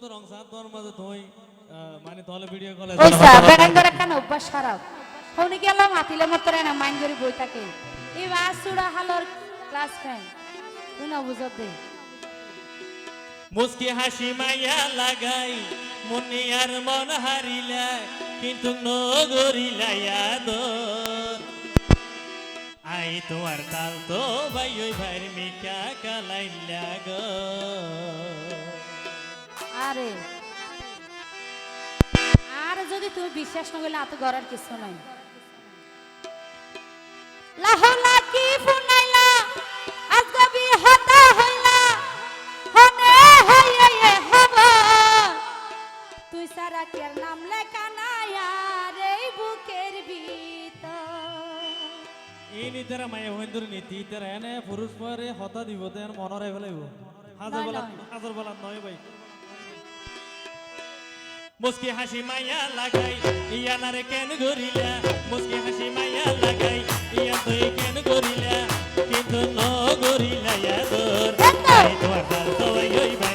তো রং সাত তোর মাঝে তুই মানে তলে ভিডিও কলে ওই বেগান করে কেন অভ্যাস খারাপ? ফোনে গেলাম হাতিলে মতো না মাইন করে বই থাকে? এই বাস চূড়া হালোর ক্লাস ফ্রেন্ড তুই না বুঝত মুসকি হাসি মাইয়া লাগাই মনে মন হারিলা কিন্তু নগরিলা ইয়াদর আই তোমার তাল তো ভাই ওই ভাইয়ের মিকা কালাইলা গো আরে। আর যদি তুমি বিশ্বাস না করলে এত গড়ার কিছু নাই। লাহলা কি ফুনাইলা আজগবি হতা হইলা। হনে হইয়ে এ তুই সারা নাম লেখা নাই আর এই বুকের ভিতর। এই নিতারা মায়া হইন্দুর নীতি তারা এনে পুরুষ পরে হতা দিব তেন মনরে ফেলাইব। হাজার বলা। হাজার বলা নয় ভাই। মুসকি হাসি মাইয়া লাগাই ইয়া নারে কেন গরিলা? মুসকি হাসি মাইয়া লাগাই ইয়া তুই কেন গরিলা? কিন্তু ন গরিলা ইয়া দর তো ওই তাল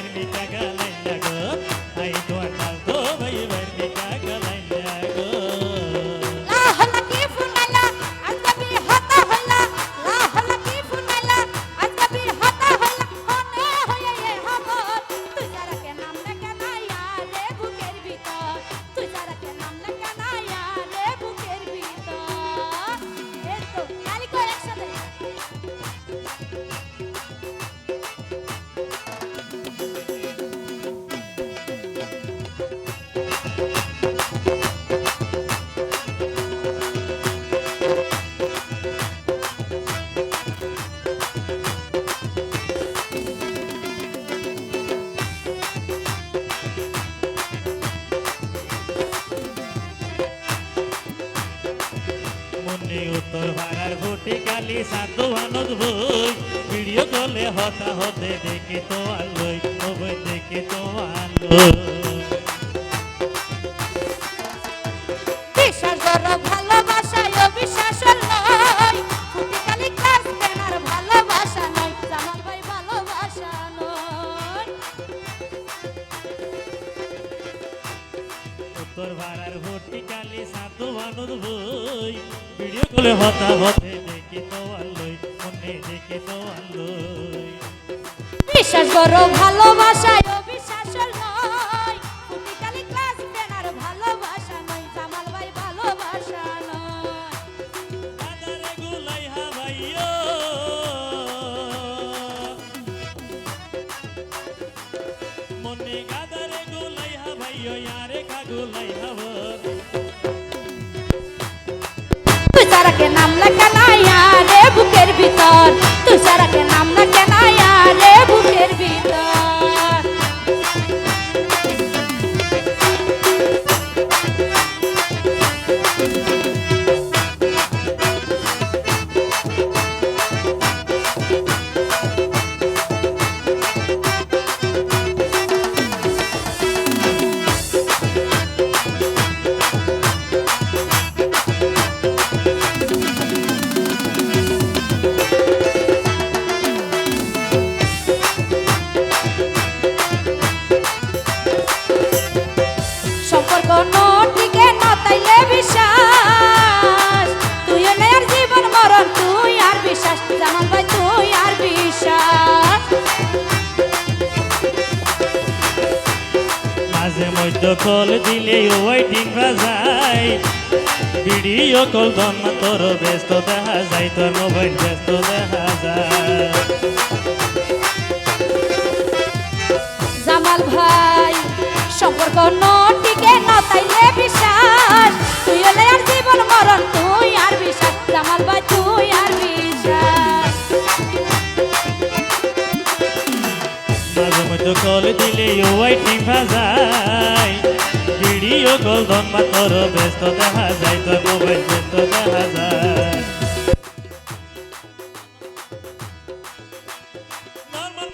মনে উত্তর ভাড়ার ভোটে কালি সাধু আনন্দ বই ভিডিও কলে হতা হতে দেখে তো তবে দেখে তো আলো কালি সাধু আনন্দ বই ভিডিও কলে হতা হতে দেখে তো আলোই মনে দেখে তো আলোই। বিশ্বাস করো ভালোবাসায় অবিশ্বাস নয় ফুটি খালি ক্লাস কেনার ভালোবাসা নয় জামাল ভাই ভালোবাসা নয় আদারে গুলাই হাবাইও মনে সারাকে নাম না নাই রে বুকের ভিতর। তুই সারাকে নাম না নাই রে বুকের ভিতর। সম্পর্ক মধ্য কল দিলে ওয়াইটিং বাজাই ভিডিও কল দন তোর ব্যস্ত দেখা যায়, তোর মোবাইল ব্যস্ত দেখা যায়। জামাল ভাই, সম্পর্ক নটিকে মাঝে মধ্যে কল দিলে ওয়াইটিং বাজাই ভিডিও কল দন তোর ব্যস্ত দেখা যায় তোর মোবাইল ব্যস্ত দেখা যায়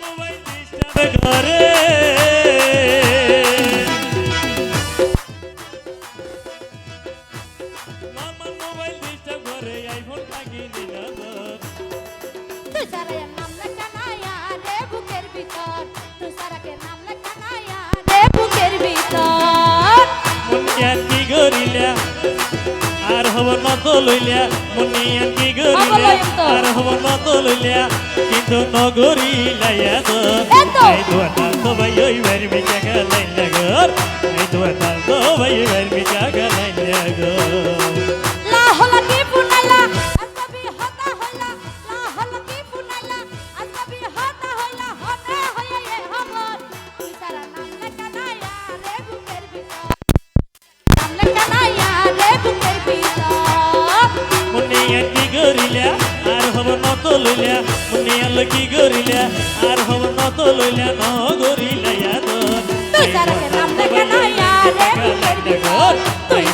মোবাইল আইফোন তুই সারা আর হব নত লইলা মুনিয়ান কি গরিলা। আর হব নত লইলিয়া কিন্তু নগরি লাইয়া তো। এই দুয়াটা সবাই ওই বাড়ি মিটা গালাই লাগর এই দুয়াটা সবাই বাড়ি মিটা কি গরিলা আর হব নত লইলা। মুনিয়ান কি গরিলা আর হব নত লইলা ন গরিলা তুই সারা নাম নাইয়া রে তুই